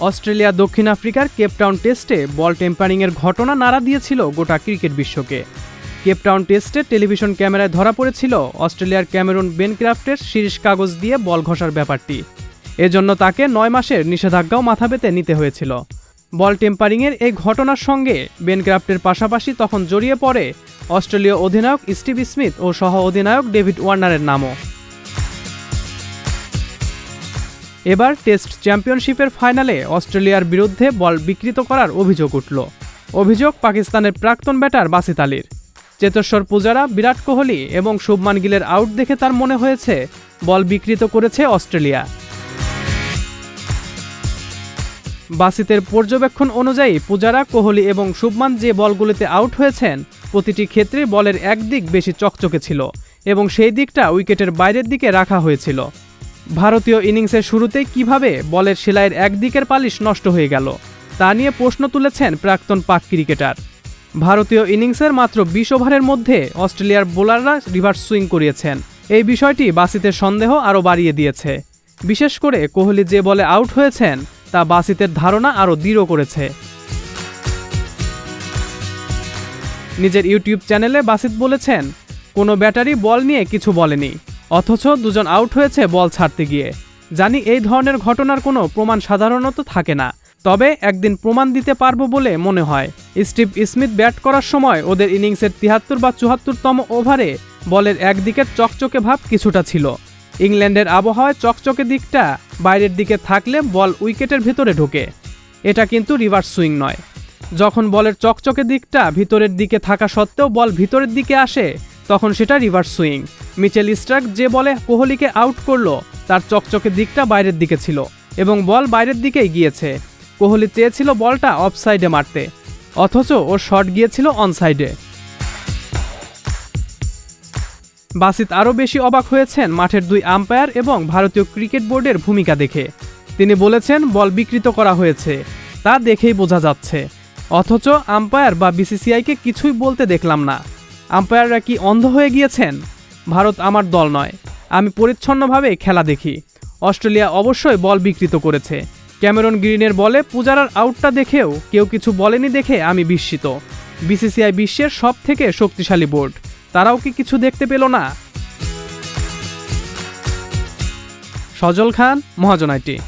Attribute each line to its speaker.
Speaker 1: Australia, দক্ষিণ আফ্রিকার Cape Town টেস্টে বল টেম্পারিংয়ের ঘটনা নাড়া দিয়েছিল গোটা ক্রিকেট বিশ্বকে। কেপটাউন টেস্টে টেলিভিশন ক্যামেরায় ধরা পড়েছিল অস্ট্রেলিয়ার ক্যামেরুন বেনক্রাফটের শীর্ষ কাগজ দিয়ে বল ঘষার ব্যাপারটি। এজন্য তাকে নয় মাসের নিষেধাজ্ঞাও মাথা পেতে নিতে হয়েছিল। বল টেম্পারিংয়ের এই ঘটনার সঙ্গে বেনক্রাফটের পাশাপাশি তখন জড়িয়ে পড়ে অস্ট্রেলীয় অধিনায়ক স্টিভ স্মিথ ও সহ অধিনায়ক ডেভিড ওয়ার্নারের নামও। এবার টেস্ট চ্যাম্পিয়নশিপের ফাইনালে অস্ট্রেলিয়ার বিরুদ্ধে বল বিকৃত করার অভিযোগ উঠল। অভিযোগ পাকিস্তানের প্রাক্তন ব্যাটার বাসিত আলীর। চেতেশ্বর পূজারা, বিরাট কোহলি এবং শুভমান গিলের আউট দেখে তার মনে হয়েছে, বল বিকৃত করেছে অস্ট্রেলিয়া। বাসিতের পর্যবেক্ষণ অনুযায়ী পূজারা, কোহলি এবং শুভমান যে বলগুলিতে আউট হয়েছেন, প্রতিটি ক্ষেত্রে বলের একদিক বেশি চকচকে ছিল এবং সেই দিকটা উইকেটের বাইরের দিকে রাখা হয়েছিল। ভারতীয় ইনিংসের শুরুতেই কীভাবে বলের সেলাইয়ের একদিকের পালিশ নষ্ট হয়ে গেল, তা নিয়ে প্রশ্ন তুলেছেন প্রাক্তন পাক ক্রিকেটার। ভারতীয় ইনিংসের মাত্র বিশ ওভারের মধ্যে অস্ট্রেলিয়ার বোলাররা রিভার্স সুইং করিয়েছেন। এই বিষয়টি বাসিতের সন্দেহ আরও বাড়িয়ে দিয়েছে। বিশেষ করে কোহলি যে বলে আউট হয়েছেন, তা বাসিতের ধারণা আরও দৃঢ় করেছে। নিজের ইউটিউব চ্যানেলে বাসিত বলেছেন, কোনো ব্যাটারি বল নিয়ে কিছু বলেনি। অথচ দুজন আউট হয়েছে বল ছাড়তে গিয়ে। জানি এই ধরনের ঘটনার কোনো প্রমাণ সাধারণত থাকে না, তবে একদিন প্রমাণ দিতে পারব বলে মনে হয়। স্টিভ স্মিথ ব্যাট করার সময় ওদের ইনিংসের তিয়াত্তর বা চুয়াত্তরতম ওভারে বলের একদিকের চকচকে ভাব কিছুটা ছিল। ইংল্যান্ডের আবহাওয়ায় চকচকে দিকটা বাইরের দিকে থাকলে বল উইকেটের ভিতরে ঢোকে। এটা কিন্তু রিভার্স সুইং নয়। যখন বলের চকচকে দিকটা ভিতরের দিকে থাকা সত্ত্বেও বল ভিতরের দিকে আসে, তখন সেটা রিভার্স সুইং। মিচেল স্টার্ক যে বলে কোহলিকে আউট করল, তার চকচকে দিকটা বাইরের দিকে ছিল এবং বল বাইরের দিকেই গিয়েছে। কোহলি চেয়েছিল বলটা অফ সাইডে মারতে, অথচ ও শট গিয়েছিল অন সাইডে বাসিত আরও বেশি অবাক হয়েছেন মাঠের দুই আম্পায়ার এবং ভারতীয় ক্রিকেট বোর্ডের ভূমিকা দেখে। তিনি বলেছেন, বল বিকৃত করা হয়েছে, তা দেখেই বোঝা যাচ্ছে। অথচ আম্পায়ার বা বিসিসিআইকে কিছুই বলতে দেখলাম না। আম্পায়াররা কি অন্ধ হয়ে গিয়েছেন? ভারত আমার দল নয়। আমি পরিচ্ছন্নভাবে খেলা দেখি। অস্ট্রেলিয়া অবশ্যই বল বিকৃত করেছে। ক্যামেরন গ্রিনের বলে পূজারার আউটটা দেখেও কেউ কিছু বলেনি দেখে আমি বিস্মিত। বিসিসিআই বিশ্বের সব থেকে শক্তিশালী বোর্ড। তারাও কি কিছু দেখতে পেল না? সজল খান মহাজনাইটি